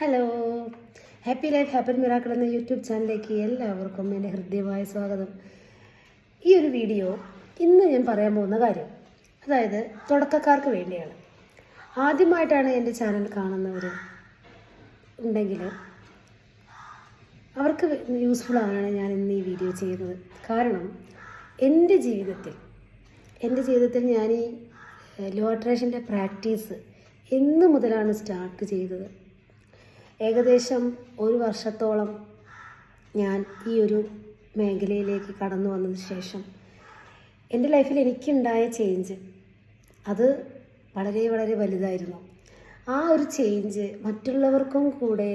Hello happy life happy miracle എന്ന YouTube ചാനലിലേക്ക് എല്ലാവർക്കും എന്റെ ഹൃദ്യമായ സ്വാഗതം. ഈ ഒരു വീഡിയോ ഇന്ന് ഞാൻ പറയാൻ പോകുന്ന കാര്യം അതായത് തുടക്കക്കാർക്ക് വേണ്ടിയാണ്. ആദ്യമായിട്ടാണ് എന്റെ ചാനൽ കാണുന്നവർ ഉണ്ടെങ്കിൽ അവർക്ക് യൂസ്ഫുൾ ആവാനാണ് ഞാൻ ഇന്ന് ഈ വീഡിയോ ചെയ്യുന്നത്. കാരണം എന്റെ ജീവിതത്തിൽ എന്റെ ജീവിതത്തിൽ ഞാൻ ഈ ലോ അട്രാക്ഷന്റെ പ്രാക്ടീസ് എന്ന് മുതലാണ് സ്റ്റാർട്ട് ചെയ്തത്. ഏകദേശം ഒരു വർഷത്തോളം ഞാൻ ഈ ഒരു മേഖലയിലേക്ക് കടന്നു വന്നതിന് ശേഷം എന്റെ ലൈഫിൽ എനിക്കുണ്ടായ ചേഞ്ച് അത് വളരെ വളരെ വലുതായിരുന്നു. ആ ഒരു ചേഞ്ച് മറ്റുള്ളവർക്കും കൂടെ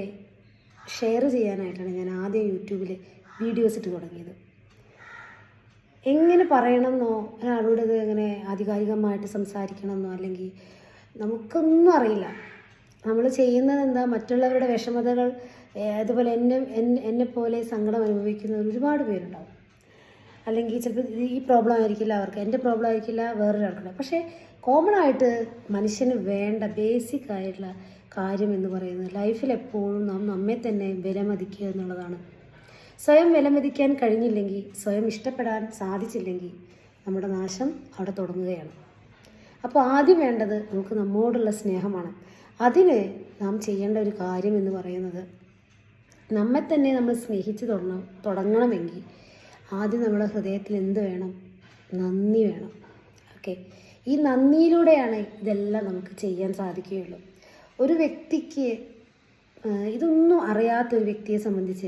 ഷെയർ ചെയ്യാനായിട്ടാണ് ഞാൻ ആദ്യം യൂട്യൂബിൽ വീഡിയോസ് ഇട്ട് തുടങ്ങിയത്. എങ്ങനെ പറയണമെന്നോ ഒരാളോട് ഇത് എങ്ങനെ ആധികാരികമായിട്ട് സംസാരിക്കണമെന്നോ അല്ലെങ്കിൽ നമുക്കൊന്നും അറിയില്ല. നമ്മൾ ചെയ്യുന്നത് എന്താ മറ്റുള്ളവരുടെ വിഷമതകൾ അതുപോലെ എന്നെ പോലെ സങ്കടം അനുഭവിക്കുന്ന ഒരുപാട് പേരുണ്ടാവും. അല്ലെങ്കിൽ ചിലപ്പോൾ ഈ പ്രോബ്ലം ആയിരിക്കില്ല അവർക്ക് എന്റെ പ്രോബ്ലം ആയിരിക്കില്ല വേറൊരാൾക്കുണ്ട്. പക്ഷേ കോമൺ ആയിട്ട് മനുഷ്യന് വേണ്ട ബേസിക് ആയിട്ടുള്ള കാര്യം എന്ന് പറയുന്നത് ലൈഫിൽ എപ്പോഴും നാം നമ്മെ തന്നെ വിലമതിക്കുക എന്നുള്ളതാണ്. സ്വയം വിലമതിക്കാൻ കഴിഞ്ഞില്ലെങ്കിൽ സ്വയം ഇഷ്ടപ്പെടാൻ സാധിച്ചില്ലെങ്കിൽ നമ്മുടെ നാശം അവിടെ തുടങ്ങുകയാണ്. അപ്പോൾ ആദ്യം വേണ്ടത് നമുക്ക് നമ്മോടുള്ള സ്നേഹമാണ്. അതിന് നാം ചെയ്യേണ്ട ഒരു കാര്യം എന്ന് പറയുന്നത് നമ്മെ തന്നെ നമ്മൾ സ്നേഹിച്ച് തുടങ്ങണം തുടങ്ങണമെങ്കിൽ ആദ്യം നമ്മുടെ ഹൃദയത്തിൽ എന്ത് വേണം? നന്ദി വേണം. ഓക്കെ. ഈ നന്ദിയിലൂടെയാണ് ഇതെല്ലാം നമുക്ക് ചെയ്യാൻ സാധിക്കുകയുള്ളൂ. ഒരു വ്യക്തിക്ക് ഇതൊന്നും അറിയാത്ത ഒരു വ്യക്തിയെ സംബന്ധിച്ച്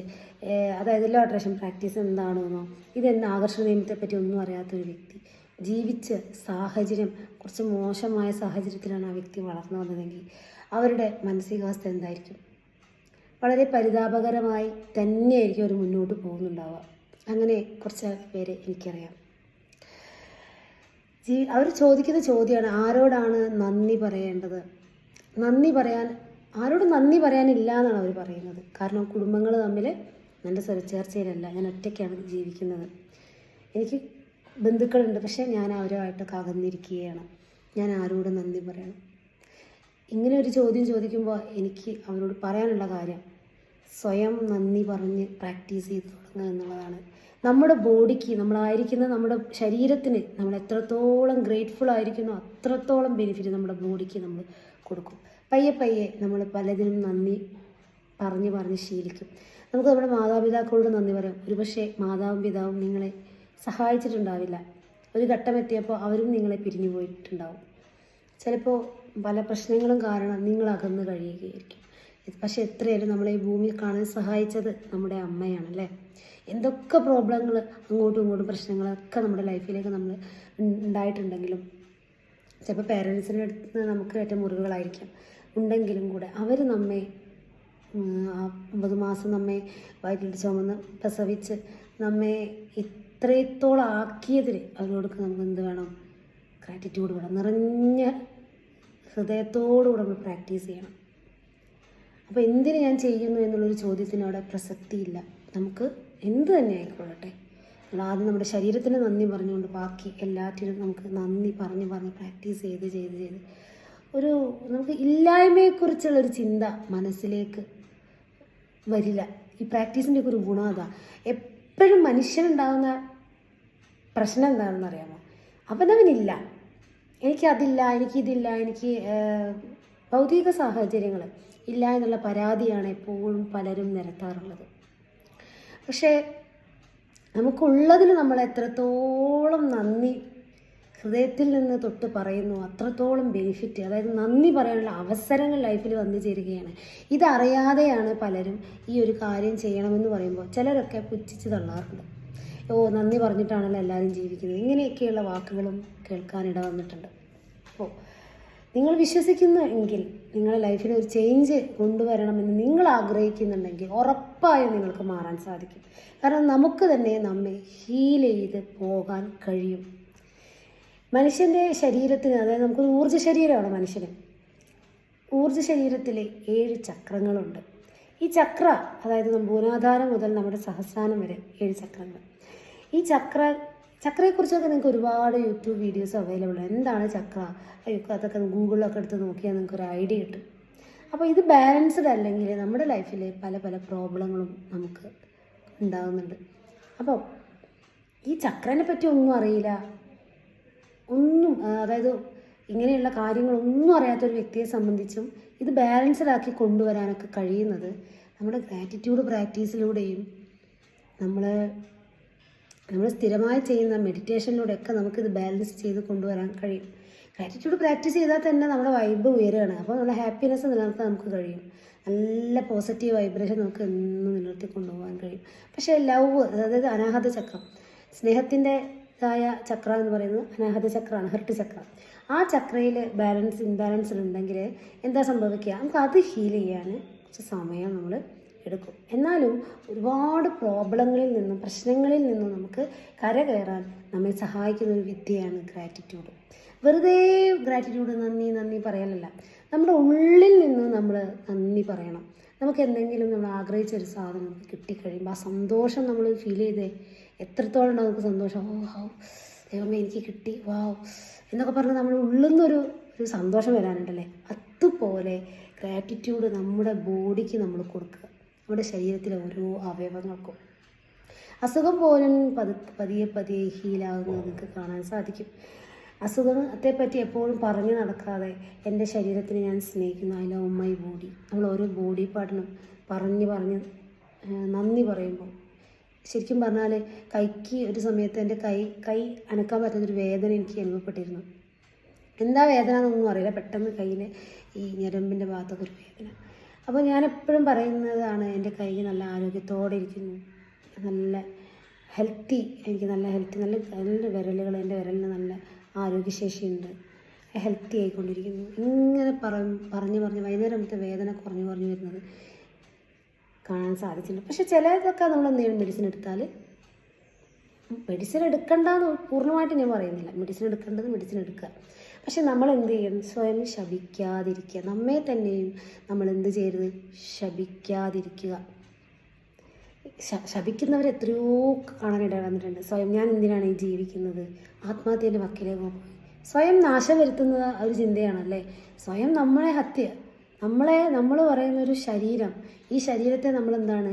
അതായത് ലോ അട്രാക്ഷൻ പ്രാക്ടീസ് എന്താണെന്നോ ഇതെന്ന ആകർഷണ നിയമത്തെപ്പറ്റി ഒന്നും അറിയാത്ത ഒരു വ്യക്തി ജീവിച്ച് സാഹചര്യം കുറച്ച് മോശമായ സാഹചര്യത്തിലാണ് ആ വ്യക്തി വളർന്നു വന്നതെങ്കിൽ അവരുടെ മാനസികാവസ്ഥ എന്തായിരിക്കും? വളരെ പരിതാപകരമായി തന്നെയായിരിക്കും അവർ മുന്നോട്ട് പോകുന്നുണ്ടാവുക. അങ്ങനെ കുറച്ച് പേരെ എനിക്കറിയാം. ജീ അവർ ചോദിക്കുന്ന ചോദ്യമാണ് ആരോടാണ് നന്ദി പറയേണ്ടത്? നന്ദി പറയാൻ ആരോടും നന്ദി പറയാനില്ല എന്നാണ് അവർ പറയുന്നത്. കാരണം കുടുംബങ്ങൾ തമ്മിൽ നല്ല സ്വരച്ചേർച്ചയിലല്ല ഞാൻ ഒറ്റയ്ക്കാണ് ജീവിക്കുന്നത്. എനിക്ക് ബന്ധുക്കളുണ്ട് പക്ഷേ ഞാൻ അവരുമായിട്ടൊക്കെ അകന്നിരിക്കുകയാണ്. ഞാൻ ആരോടും നന്ദി പറയണം. ഇങ്ങനെ ഒരു ചോദ്യം ചോദിക്കുമ്പോൾ എനിക്ക് അവരോട് പറയാനുള്ള കാര്യം സ്വയം നന്ദി പറഞ്ഞ് പ്രാക്ടീസ് ചെയ്ത് തുടങ്ങുക എന്നുള്ളതാണ്. നമ്മുടെ ബോഡിക്ക് നമ്മളായിരിക്കുന്ന നമ്മുടെ ശരീരത്തിന് നമ്മൾ എത്രത്തോളം ഗ്രേറ്റ്ഫുൾ ആയിരിക്കുന്നു അത്രത്തോളം ബെനിഫിറ്റ് നമ്മുടെ ബോഡിക്ക് നമ്മൾ കൊടുക്കും. പയ്യെ പയ്യെ നമ്മൾ പലതിനും നന്ദി പറഞ്ഞ് പറഞ്ഞ് ശീലിക്കും. നമുക്ക് നമ്മുടെ മാതാപിതാക്കളോട് നന്ദി പറയാം. ഒരുപക്ഷെ മാതാവും പിതാവും നിങ്ങളെ സഹായിച്ചിട്ടുണ്ടാവില്ല. ഒരു ഘട്ടം എത്തിയപ്പോൾ അവരും നിങ്ങളെ പിരിഞ്ഞു പോയിട്ടുണ്ടാവും. ചിലപ്പോൾ പല പ്രശ്നങ്ങളും കാരണം നിങ്ങൾ അകന്ന് കഴിയുകയായിരിക്കും. പക്ഷെ എത്രയായാലും നമ്മളെ ഈ ഭൂമി കാണാൻ സഹായിച്ചത് നമ്മുടെ അമ്മയാണ് അല്ലേ? എന്തൊക്കെ പ്രോബ്ലങ്ങൾ അങ്ങോട്ടും ഇങ്ങോട്ടും പ്രശ്നങ്ങളൊക്കെ നമ്മുടെ ലൈഫിലേക്ക് നമ്മൾ ഉണ്ടായിട്ടുണ്ടെങ്കിലും ചിലപ്പോൾ പേരൻസിന്റെ അടുത്ത് നമുക്ക് ഏറ്റവും മുറിവുകളായിരിക്കാം. ഉണ്ടെങ്കിലും കൂടെ അവർ നമ്മെ ഒമ്പത് മാസം നമ്മെ വയറ്റിൽ ചുമന്ന് പ്രസവിച്ച് നമ്മെ ഇത്രത്തോളം ആക്കിയതിൽ അവരോടൊക്കെ നമുക്ക് എന്ത് വേണം? ഗ്രാറ്റിറ്റ്യൂഡ് വേണം. നിറഞ്ഞ ഹൃദയത്തോടുകൂടെ നമ്മൾ പ്രാക്ടീസ് ചെയ്യണം. അപ്പോൾ എന്തിന് ഞാൻ ചെയ്യുന്നു എന്നുള്ളൊരു ചോദ്യത്തിന് അവിടെ പ്രസക്തിയില്ല. നമുക്ക് എന്ത് തന്നെ ആയിക്കൊള്ളട്ടെ. നമ്മൾ ആദ്യം നമ്മുടെ ശരീരത്തിന് നന്ദി പറഞ്ഞുകൊണ്ട് ബാക്കി എല്ലാറ്റിനും നമുക്ക് നന്ദി പറഞ്ഞ് പറഞ്ഞ് പ്രാക്ടീസ് ചെയ്ത് ചെയ്ത് ചെയ്ത് ഒരു നമുക്ക് ഇല്ലായ്മയെക്കുറിച്ചുള്ളൊരു ചിന്ത മനസ്സിലേക്ക് വരില്ല. ഈ പ്രാക്ടീസിന്റെ ഒക്കെ ഒരു ഗുണം അതാ. എപ്പോഴും മനുഷ്യനുണ്ടാകുന്ന പ്രശ്നം എന്താണെന്ന് അറിയാമോ അപനവനില്ല എനിക്കതില്ല എനിക്കിതില്ല എനിക്ക് ഭൗതിക സാഹചര്യങ്ങൾ ഇല്ല എന്നുള്ള പരാതിയാണ് എപ്പോഴും പലരും നിരത്താറുള്ളത്. പക്ഷേ നമുക്കുള്ളതിന് നമ്മൾ എത്രത്തോളം നന്ദി ഹൃദയത്തിൽ നിന്ന് തൊട്ട് പറയുന്നു അത്രത്തോളം ബെനിഫിറ്റ് അതായത് നന്ദി പറയാനുള്ള അവസരങ്ങൾ ലൈഫിൽ വന്നു ചേരുകയാണ്. ഇതറിയാതെയാണ് പലരും ഈ ഒരു കാര്യം ചെയ്യണമെന്ന് പറയുമ്പോൾ ചിലരൊക്കെ പുച്ഛിച്ച് തള്ളാറുണ്ട്. ഓ നന്ദി പറഞ്ഞിട്ടാണല്ലോ എല്ലാവരും ജീവിക്കുന്നത്. ഇങ്ങനെയൊക്കെയുള്ള വാക്കുകളും കേൾക്കാനിട വന്നിട്ടുണ്ട്. അപ്പോൾ നിങ്ങൾ വിശ്വസിക്കുന്നു എങ്കിൽ നിങ്ങളുടെ ലൈഫിൽ ഒരു ചേഞ്ച് കൊണ്ടുവരണമെന്ന് നിങ്ങൾ ആഗ്രഹിക്കുന്നുണ്ടെങ്കിൽ ഉറപ്പായും നിങ്ങൾക്ക് മാറാൻ സാധിക്കും. കാരണം നമുക്ക് തന്നെ നമ്മെ ഹീൽ ചെയ്ത് പോകാൻ കഴിയും. മനുഷ്യന്റെ ശരീരത്തിന് അതായത് നമുക്കൊരു ഊർജ ശരീരമാണ് മനുഷ്യന്. ഊർജ ശരീരത്തിലെ ഏഴ് ചക്രങ്ങളുണ്ട്. ഈ ചക്ര അതായത് മൂലാധാരം മുതൽ നമ്മുടെ സഹസ്രാനം വരെ ഏഴ് ചക്രങ്ങൾ. ഈ ചക്ര ചക്രയെക്കുറിച്ചൊക്കെ നിങ്ങൾക്ക് ഒരുപാട് യൂട്യൂബ് വീഡിയോസ് അവൈലബിൾ എന്താണ് ചക്ര? അതൊക്കെ ഗൂഗിളിലൊക്കെ എടുത്ത് നോക്കിയാൽ നിങ്ങൾക്ക് ഒരു ഐഡിയ കിട്ടും. അപ്പോൾ ഇത് ബാലൻസ്ഡ് അല്ലെങ്കിൽ നമ്മുടെ ലൈഫിൽ പല പല പ്രോബ്ലങ്ങളും നമുക്ക് ഉണ്ടാകുന്നുണ്ട് അപ്പോൾ ഈ ചക്രനെ പറ്റി ഒന്നും അറിയില്ല. ഒന്നും അതായത് ഇങ്ങനെയുള്ള കാര്യങ്ങളൊന്നും അറിയാത്തൊരു വ്യക്തിയെ സംബന്ധിച്ചും ഇത് ബാലൻസ്ഡ് ആക്കി കൊണ്ടുവരാനൊക്കെ കഴിയുന്നത് നമ്മുടെ ഗ്രാറ്റിറ്റ്യൂഡ് പ്രാക്ടീസിലൂടെയും നമ്മൾ നമ്മൾ സ്ഥിരമായി ചെയ്യുന്ന മെഡിറ്റേഷനിലൂടെയൊക്കെ നമുക്കിത് ബാലൻസ് ചെയ്ത് കൊണ്ടുവരാൻ കഴിയും. ഗ്രാറ്റിറ്റ്യൂഡ് പ്രാക്ടീസ് ചെയ്താൽ തന്നെ നമ്മുടെ വൈബ് ഉയരുകയാണ് അപ്പോൾ നമ്മുടെ ഹാപ്പിനെസ് നിലനിർത്താൻ നമുക്ക് കഴിയും. നല്ല പോസിറ്റീവ് വൈബ്രേഷൻ നമുക്ക് എന്നും നിലനിർത്തി കൊണ്ടുപോകാൻ കഴിയും. പക്ഷേ ലവ് അതായത് അനാഹത ചക്രം സ്നേഹത്തിന്റെതായ ചക്ര എന്ന് പറയുന്നത് അനാഹത ചക്രമാണ് ഹെർട്ട് ചക്ര. ആ ചക്രയിൽ ബാലൻസ് ഇംബാലൻസ് ഉണ്ടെങ്കിൽ എന്താ സംഭവിക്കുക? നമുക്ക് അത് ഹീൽ ചെയ്യാൻ കുറച്ച് സമയം നമ്മൾ എടുക്കും. എന്നാലും ഒരുപാട് പ്രോബ്ലങ്ങളിൽ നിന്നും പ്രശ്നങ്ങളിൽ നിന്നും നമുക്ക് കരകയറാൻ നമ്മെ സഹായിക്കുന്ന ഒരു വിദ്യയാണ് ഗ്രാറ്റിറ്റ്യൂഡ് വെറുതെ ഗ്രാറ്റിറ്റ്യൂഡ് നന്ദി നന്ദി പറയാനല്ല നമ്മുടെ ഉള്ളിൽ നിന്ന് നമ്മൾ നന്ദി പറയണം. നമുക്ക് എന്തെങ്കിലും നമ്മൾ ആഗ്രഹിച്ച ഒരു സാധനം നമുക്ക് കിട്ടിക്കഴിയുമ്പോൾ ആ സന്തോഷം നമ്മൾ ഫീൽ ചെയ്തേ എത്രത്തോളം ഉണ്ടാവും നമുക്ക് സന്തോഷം. ഓ ഹൗ ദൈവമേ എനിക്ക് കിട്ടി. വാവ് എന്നൊക്കെ പറഞ്ഞ് നമ്മൾ ഉള്ളിൽ നിന്നൊരു ഒരു സന്തോഷം വരാനുണ്ടല്ലേ? അതുപോലെ ഗ്രാറ്റിറ്റ്യൂഡ് നമ്മുടെ ബോഡിക്ക് നമ്മൾ കൊടുക്കുക. നമ്മുടെ ശരീരത്തിലെ ഓരോ അവയവങ്ങൾക്കും. അസുഖം പോലും പതു പതിയെ പതിയെ ഹീലാകുന്നത് നിങ്ങൾക്ക് കാണാൻ സാധിക്കും. അസുഖത്തെ പറ്റി എപ്പോഴും പറഞ്ഞു നടക്കാതെ എന്റെ ശരീരത്തിന് ഞാൻ സ്നേഹിക്കുന്നു. ഐ ലവ് മൈ ബോഡി നമ്മൾ ഓരോ ബോഡി പാർട്ടിനും പറഞ്ഞ് പറഞ്ഞ് നന്ദി പറയുമ്പോൾ. ശരിക്കും പറഞ്ഞാൽ കൈക്ക് ഒരു സമയത്ത് എന്റെ കൈ കൈ അനക്കാൻ പറ്റുന്നൊരു വേദന എനിക്ക് അനുഭവപ്പെട്ടിരുന്നു. എന്താ വേദന എന്നൊന്നും അറിയില്ല. പെട്ടെന്ന് കയ്യിൽ ഈ ഞരമ്പിന്റെ ഭാഗത്തൊക്കെ ഒരു വേദന. അപ്പോൾ ഞാൻ എപ്പോഴും പറയുന്നതാണ് എന്റെ കൈ നല്ല ആരോഗ്യത്തോടെ ഇരിക്കുന്നു. നല്ല ഹെൽത്തി എനിക്ക് നല്ല ഹെൽത്തി നല്ല നല്ല വിരലുകൾ എന്റെ വിരലിന് നല്ല ആരോഗ്യശേഷിയുണ്ട്. ഹെൽത്തി ആയിക്കൊണ്ടിരിക്കുന്നു. ഇങ്ങനെ പറ പറഞ്ഞ് പറഞ്ഞ് നമുക്ക് വേദന കുറഞ്ഞു കുറഞ്ഞു വരുന്നത് കാണാൻ സാധിച്ചിട്ടുണ്ട് പക്ഷെ ചിലതൊക്കെ നമ്മൾ എന്തെങ്കിലും മെഡിസിൻ എടുത്താൽ മെഡിസിൻ എടുക്കണ്ടെന്ന് പൂർണമായിട്ട് ഞാൻ പറയുന്നില്ല. മെഡിസിൻ എടുക്കേണ്ടത് മെഡിസിൻ എടുക്കുക. പക്ഷെ നമ്മൾ എന്ത് ചെയ്യണം? സ്വയം ശപിക്കാതിരിക്കുക. നമ്മെ തന്നെയും നമ്മൾ എന്ത് ചെയ്യരുത്? ശപിക്കാതിരിക്കുക. ശപിക്കുന്നവർ എത്രയോ കാണാനിട വന്നിട്ടുണ്ട്. സ്വയം ഞാൻ എന്തിനാണ് ഈ ജീവിക്കുന്നത്? ആത്മഹത്യന്റെ വക്കിലേക്ക് പോയി സ്വയം നാശം വരുത്തുന്ന ഒരു ചിന്തയാണല്ലേ? സ്വയം നമ്മളെ ഹത്യ നമ്മളെ നമ്മൾ പറയുന്ന ഒരു ശരീരം ഈ ശരീരത്തെ നമ്മൾ എന്താണ്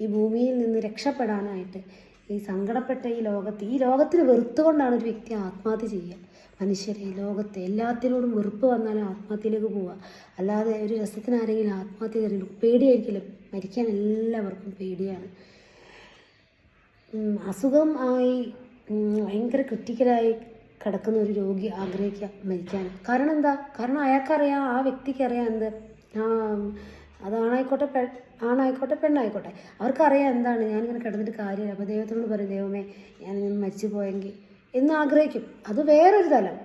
ഈ ഭൂമിയിൽ നിന്ന് രക്ഷപ്പെടാനായിട്ട് ഈ സങ്കടപ്പെട്ട ഈ ലോകത്ത് ഈ ലോകത്തിന് വെറുത്തുകൊണ്ടാണ് ഒരു വ്യക്തി ആത്മഹത്യ ചെയ്യുക. മനുഷ്യരെ ലോകത്തെ എല്ലാത്തിനോടും വെറുപ്പ് വന്നാലും ആത്മഹത്യയിലേക്ക് പോവുക. അല്ലാതെ ഒരു രസത്തിന് ആരെങ്കിലും ആത്മഹത്യ ചെയ്തില്ല പേടിയായിരിക്കില്ല. മരിക്കാൻ എല്ലാവർക്കും പേടിയാണ്. അസുഖം ആയി ഭയങ്കര ക്രിട്ടിക്കലായി കിടക്കുന്ന ഒരു രോഗി ആഗ്രഹിക്കുക മരിക്കാൻ. കാരണം എന്താ? കാരണം അയാൾക്കറിയാം ആ വ്യക്തിക്കറിയാം എന്ത്? ആ അതാണായിക്കോട്ടെ പെ ആണായിക്കോട്ടെ പെണ്ണായിക്കോട്ടെ. അവർക്കറിയാം എന്താണ്. ഞാനിങ്ങനെ കിടന്നിട്ട് കാര്യമില്ല. അപ്പോൾ ദൈവത്തിനോട് പറയും ദൈവമേ ഞാൻ മരിച്ചു പോയെങ്കിൽ എന്ന് ആഗ്രഹിക്കും. അത് വേറൊരു തലം.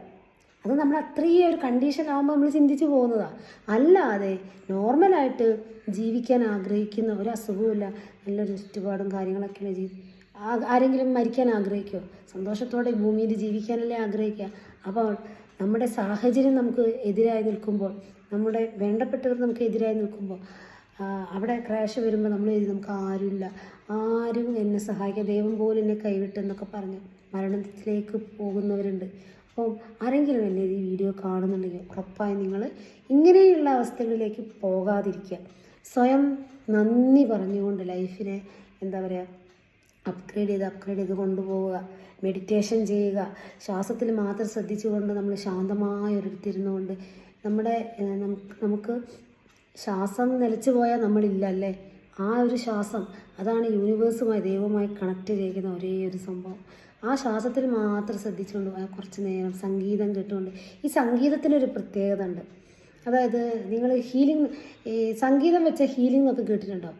അത് നമ്മൾ അത്രയും ഒരു കണ്ടീഷൻ ആകുമ്പോൾ നമ്മൾ ചിന്തിച്ചു പോകുന്നതാണ് അല്ലാതെ നോർമലായിട്ട് ജീവിക്കാൻ ആഗ്രഹിക്കുന്ന ഒരു അസുഖവുമില്ല. നല്ലൊരു ചുറ്റുപാടും കാര്യങ്ങളൊക്കെയുള്ള ജീവി ആരെങ്കിലും മരിക്കാൻ ആഗ്രഹിക്കുമോ സന്തോഷത്തോടെ ഭൂമിയിൽ ജീവിക്കാനല്ലേ ആഗ്രഹിക്കുക? അപ്പോൾ നമ്മുടെ സാഹചര്യം നമുക്ക് എതിരായി നിൽക്കുമ്പോൾ നമ്മുടെ വേണ്ടപ്പെട്ടവർ നമുക്ക് എതിരായി നിൽക്കുമ്പോൾ അവിടെ ക്രാഷ് വരുമ്പോൾ നമ്മൾ എഴുതി നമുക്ക് ആരുമില്ല. ആരും എന്നെ സഹായിക്കാൻ ദൈവം പോലും എന്നെ കൈവിട്ടെന്നൊക്കെ പറഞ്ഞ് മരണത്തിലേക്ക് പോകുന്നവരുണ്ട്. അപ്പോൾ ആരെങ്കിലും എന്നെ ഈ വീഡിയോ കാണുന്നുണ്ടെങ്കിൽ ഉറപ്പായും നിങ്ങൾ ഇങ്ങനെയുള്ള അവസ്ഥകളിലേക്ക് പോകാതിരിക്കുക. സ്വയം നന്ദി പറഞ്ഞുകൊണ്ട് ലൈഫിനെ എന്താ പറയുക അപ്ഗ്രേഡ് ചെയ്ത് അപ്ഗ്രേഡ് ചെയ്ത് കൊണ്ടുപോവുക. മെഡിറ്റേഷൻ ചെയ്യുക. ശ്വാസത്തിൽ മാത്രം ശ്രദ്ധിച്ചുകൊണ്ട് നമ്മൾ ശാന്തമായ ഒരിടത്തിരുന്നുകൊണ്ട് നമ്മുടെ നമുക്ക് ശ്വാസം നിലച്ചു പോയാൽ നമ്മളില്ല അല്ലേ? ആ ഒരു ശ്വാസം അതാണ് യൂണിവേഴ്സുമായി ദൈവവുമായി കണക്ട് ചെയ്യുന്ന ഒരേ ഒരു സംഭവം. ആ ശ്വാസത്തിൽ മാത്രം ശ്രദ്ധിച്ചുകൊണ്ട് കുറച്ച് നേരം സംഗീതം കേട്ടുകൊണ്ട് ഈ സംഗീതത്തിനൊരു പ്രത്യേകത ഉണ്ട്. അതായത് നിങ്ങൾ ഹീലിംഗ് ഈ സംഗീതം വെച്ച ഹീലിംഗ് ഒക്കെ കേട്ടിട്ടുണ്ടോ?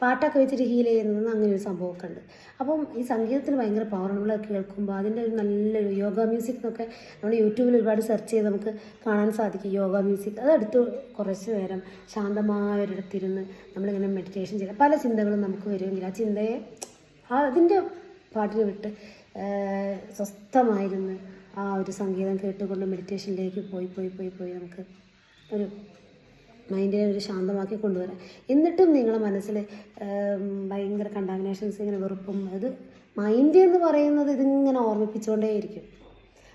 പാട്ടൊക്കെ വെച്ചിട്ട് ഹീൽ ചെയ്യുന്നത് അങ്ങനെ ഒരു സംഭവമൊക്കെ ഉണ്ട് അപ്പം ഈ സംഗീതത്തിന് ഭയങ്കര പവർ നമ്മൾ കേൾക്കുമ്പോൾ അതിന്റെ ഒരു നല്ലൊരു യോഗ മ്യൂസിക് എന്നൊക്കെ നമ്മൾ യൂട്യൂബിൽ ഒരുപാട് സെർച്ച് ചെയ്ത് നമുക്ക് കാണാൻ സാധിക്കും. യോഗ മ്യൂസിക് അതെടുത്ത് കുറച്ച് നേരം ശാന്തമായ ഒരിടത്തിരുന്ന് നമ്മളിങ്ങനെ മെഡിറ്റേഷൻ ചെയ്ത് പല ചിന്തകളും നമുക്ക് വരുമെങ്കിൽ ആ ചിന്തയെ അതിന്റെ പാട്ടിന് വിട്ട് സ്വസ്ഥമായിരുന്ന് ആ ഒരു സംഗീതം കേട്ടുകൊണ്ട് മെഡിറ്റേഷനിലേക്ക് പോയി പോയി പോയി പോയി നമുക്ക് ഒരു മൈൻഡിനെ ഒരു ശാന്തമാക്കി കൊണ്ടുവരാം എന്നിട്ടും നിങ്ങളെ മനസ്സിൽ ഭയങ്കര കണ്ടാമിനേഷൻസ് ഇങ്ങനെ വെറുപ്പും അത് മൈൻഡ് എന്ന് പറയുന്നത് ഇതിങ്ങനെ ഓർമ്മിപ്പിച്ചുകൊണ്ടേയിരിക്കും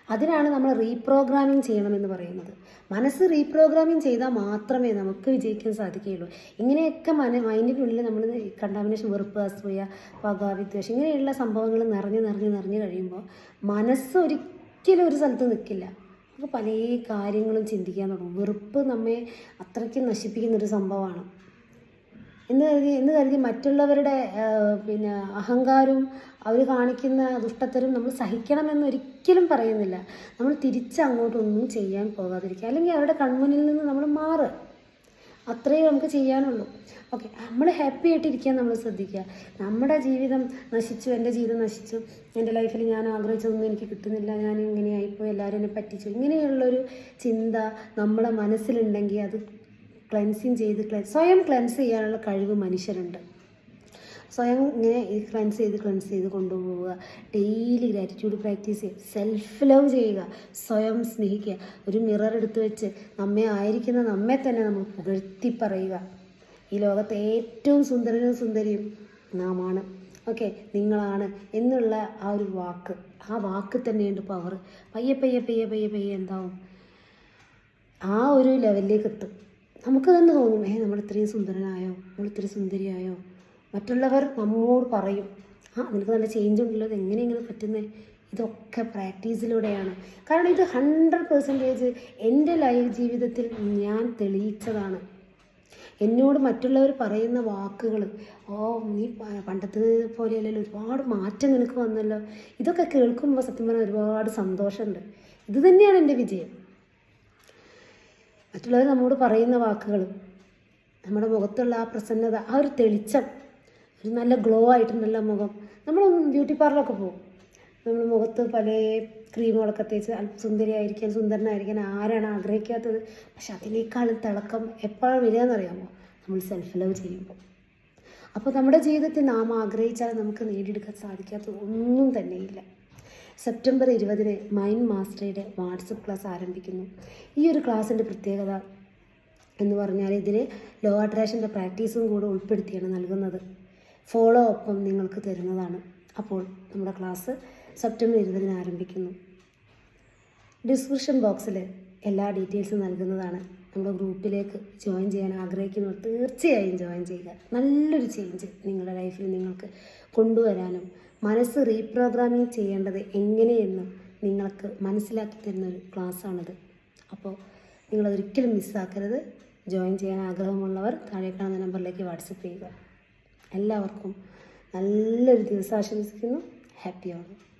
അതിനാണ് നമ്മൾ റീപ്രോഗ്രാമിംഗ് ചെയ്യണമെന്ന് പറയുന്നത്. മനസ്സ് റീപ്രോഗ്രാമിംഗ് ചെയ്താൽ മാത്രമേ നമുക്ക് വിജയിക്കാൻ സാധിക്കുകയുള്ളൂ. ഇങ്ങനെയൊക്കെ മന മൈൻഡിനുള്ളിൽ നമ്മൾ കണ്ടാമിനേഷൻ വെറുപ്പ് അസൂയ പക വിദ്വേഷം ഇങ്ങനെയുള്ള സംഭവങ്ങൾ നിറഞ്ഞ് നിറഞ്ഞ് നിറഞ്ഞ് കഴിയുമ്പോൾ മനസ്സ് ഒരിക്കലും ഒരു സ്ഥലത്ത് നിൽക്കില്ല. നമുക്ക് പല കാര്യങ്ങളും ചിന്തിക്കാൻ തുടങ്ങും. വെറുപ്പ് നമ്മെ അത്രയ്ക്ക് നശിപ്പിക്കുന്നൊരു സംഭവമാണ്. എന്ന് കരുതി എന്ന് കരുതി മറ്റുള്ളവരുടെ പിന്നെ അഹങ്കാരവും അവർ കാണിക്കുന്ന ദുഷ്ടത്തരും നമ്മൾ സഹിക്കണമെന്ന് ഒരിക്കലും പറയുന്നില്ല. നമ്മൾ തിരിച്ച് അങ്ങോട്ടൊന്നും ചെയ്യാൻ പോകാതിരിക്കുക. അല്ലെങ്കിൽ അവരുടെ കൺമുന്നിൽ നിന്ന് നമ്മൾ മാറുക. അത്രയേ നമുക്ക് ചെയ്യാനുള്ളൂ. ഓക്കെ നമ്മൾ ഹാപ്പി ആയിട്ടിരിക്കാൻ നമ്മൾ ശ്രദ്ധിക്കുക. നമ്മുടെ ജീവിതം നശിച്ചു എന്റെ ജീവിതം നശിച്ചു. എന്റെ ലൈഫിൽ ഞാൻ ആഗ്രഹിച്ചതൊന്നും എനിക്ക് കിട്ടുന്നില്ല. ഞാൻ ഇങ്ങനെയായിപ്പോയി എല്ലാവരും എന്നെ പറ്റിച്ചു. ഇങ്ങനെയുള്ളൊരു ചിന്ത നമ്മുടെ മനസ്സിലുണ്ടെങ്കിൽ അത് ക്ലെൻസിങ് ചെയ്ത് സ്വയം ക്ലെൻസ് ചെയ്യാനുള്ള കഴിവ് മനുഷ്യരുണ്ട്. സ്വയം ഇങ്ങനെ ക്ലെൻസ് ചെയ്ത് ക്ലൻസ് ചെയ്ത് കൊണ്ടുപോവുക. ഡെയിലി ഗ്രാറ്റിറ്റ്യൂഡ് പ്രാക്ടീസ് ചെയ്യുക. സെൽഫ് ലവ് ചെയ്യുക. സ്വയം സ്നേഹിക്കുക. ഒരു മിറർ എടുത്ത് വെച്ച് നമ്മെ ആയിരിക്കുന്ന നമ്മെ തന്നെ നമ്മൾ പുകഴ്ത്തി പറയുക. ഈ ലോകത്തെ ഏറ്റവും സുന്ദരനും സുന്ദരിയും നാമാണ്. ഓക്കെ നിങ്ങളാണ് എന്നുള്ള ആ ഒരു വാക്ക്. ആ വാക്ക് തന്നെയുണ്ട് പവർ പയ്യെ പയ്യെ പയ്യെ പയ്യെ പയ്യെ എന്താവും? ആ ഒരു ലെവലിലേക്ക് എത്തും. നമുക്ക് തന്നെ തോന്നും? ഏ നമ്മൾ ഇത്രയും സുന്ദരനായോ? നമ്മൾ ഇത്രയും സുന്ദരിയായോ? മറ്റുള്ളവർ നമ്മോട് പറയും. ആ നിനക്ക് നല്ല ചേഞ്ച് ഉണ്ടല്ലോ എങ്ങനെ ഇങ്ങനെ പറ്റുന്നത് ഇതൊക്കെ പ്രാക്ടീസിലൂടെയാണ്. കാരണം ഇത് ഹൺഡ്രഡ് പെർസെന്റേജ് എന്റെ ലൈഫ് ജീവിതത്തിൽ ഞാൻ തെളിയിച്ചതാണ്. എന്നോട് മറ്റുള്ളവർ പറയുന്ന വാക്കുകൾ ഓ നീ പണ്ടത്തെ പോലെയല്ലല്ലോ ഒരുപാട് മാറ്റം നിനക്ക് വന്നല്ലോ. ഇതൊക്കെ കേൾക്കുമ്പോൾ സത്യം പറഞ്ഞാൽ ഒരുപാട് സന്തോഷമുണ്ട്. ഇത് തന്നെയാണ് എന്റെ വിജയം. മറ്റുള്ളവർ നമ്മോട് പറയുന്ന വാക്കുകൾ നമ്മുടെ മുഖത്തുള്ള ആ പ്രസന്നത ആ ഒരു തെളിച്ചം ഒരു നല്ല ഗ്ലോ നല്ല മുഖം. നമ്മൾ ബ്യൂട്ടി പാർലറൊക്കെ പോകും നമ്മൾ മുഖത്ത് പല ക്രീമുകളൊക്കെ തേച്ച് സുന്ദരിയായിരിക്കാൻ സുന്ദരനായിരിക്കാൻ ആരാണ് ആഗ്രഹിക്കാത്തത്? പക്ഷെ അതിനേക്കാൾ തിളക്കം എപ്പോഴാണ് വരിക അറിയാമോ നമ്മൾ സെൽഫ് ലവ് ചെയ്യുമ്പോൾ. അപ്പോൾ നമ്മുടെ ജീവിതത്തിൽ നാം ആഗ്രഹിച്ചാൽ നമുക്ക് നേടിയെടുക്കാൻ സാധിക്കാത്തത് ഒന്നും തന്നെയില്ല. സെപ്റ്റംബർ ഇരുപതിന് മൈൻഡ് മാസ്റ്ററിയുടെ വാട്സപ്പ് ക്ലാസ് ആരംഭിക്കുന്നു. ഈ ഒരു ക്ലാസ്സിന്റെ പ്രത്യേകത എന്ന് പറഞ്ഞാൽ ഇതിൽ ലോ അട്രാക്ഷന്റെ പ്രാക്ടീസും കൂടെ ഉൾപ്പെടുത്തിയാണ് നൽകുന്നത്. ഫോളോ ഒപ്പം നിങ്ങൾക്ക് തരുന്നതാണ്. അപ്പോൾ നമ്മുടെ ക്ലാസ് സെപ്റ്റംബർ ഇരുപതിന് ആരംഭിക്കുന്നു. ഡിസ്ക്രിപ്ഷൻ ബോക്സിൽ എല്ലാ ഡീറ്റെയിൽസും നൽകുന്നതാണ്. നമ്മുടെ ഗ്രൂപ്പിലേക്ക് ജോയിൻ ചെയ്യാൻ ആഗ്രഹിക്കുന്നവർ തീർച്ചയായും ജോയിൻ ചെയ്യുക. നല്ലൊരു ചേഞ്ച് നിങ്ങളുടെ ലൈഫിൽ നിങ്ങൾക്ക് കൊണ്ടുവരാനും മനസ്സ് റീപ്രോഗ്രാമിംഗ് ചെയ്യേണ്ടത് എങ്ങനെയെന്നും നിങ്ങൾക്ക് മനസ്സിലാക്കി തരുന്ന ഒരു ക്ലാസ്സാണിത് അപ്പോൾ നിങ്ങളതൊരിക്കലും മിസ്സാക്കരുത് ജോയിൻ ചെയ്യാൻ ആഗ്രഹമുള്ളവർ താഴെ കാണുന്ന നമ്പറിലേക്ക് വാട്സപ്പ് ചെയ്യുക. എല്ലാവർക്കും നല്ലൊരു ദിവസം ആശംസിക്കുന്നു. ഹാപ്പി ആകും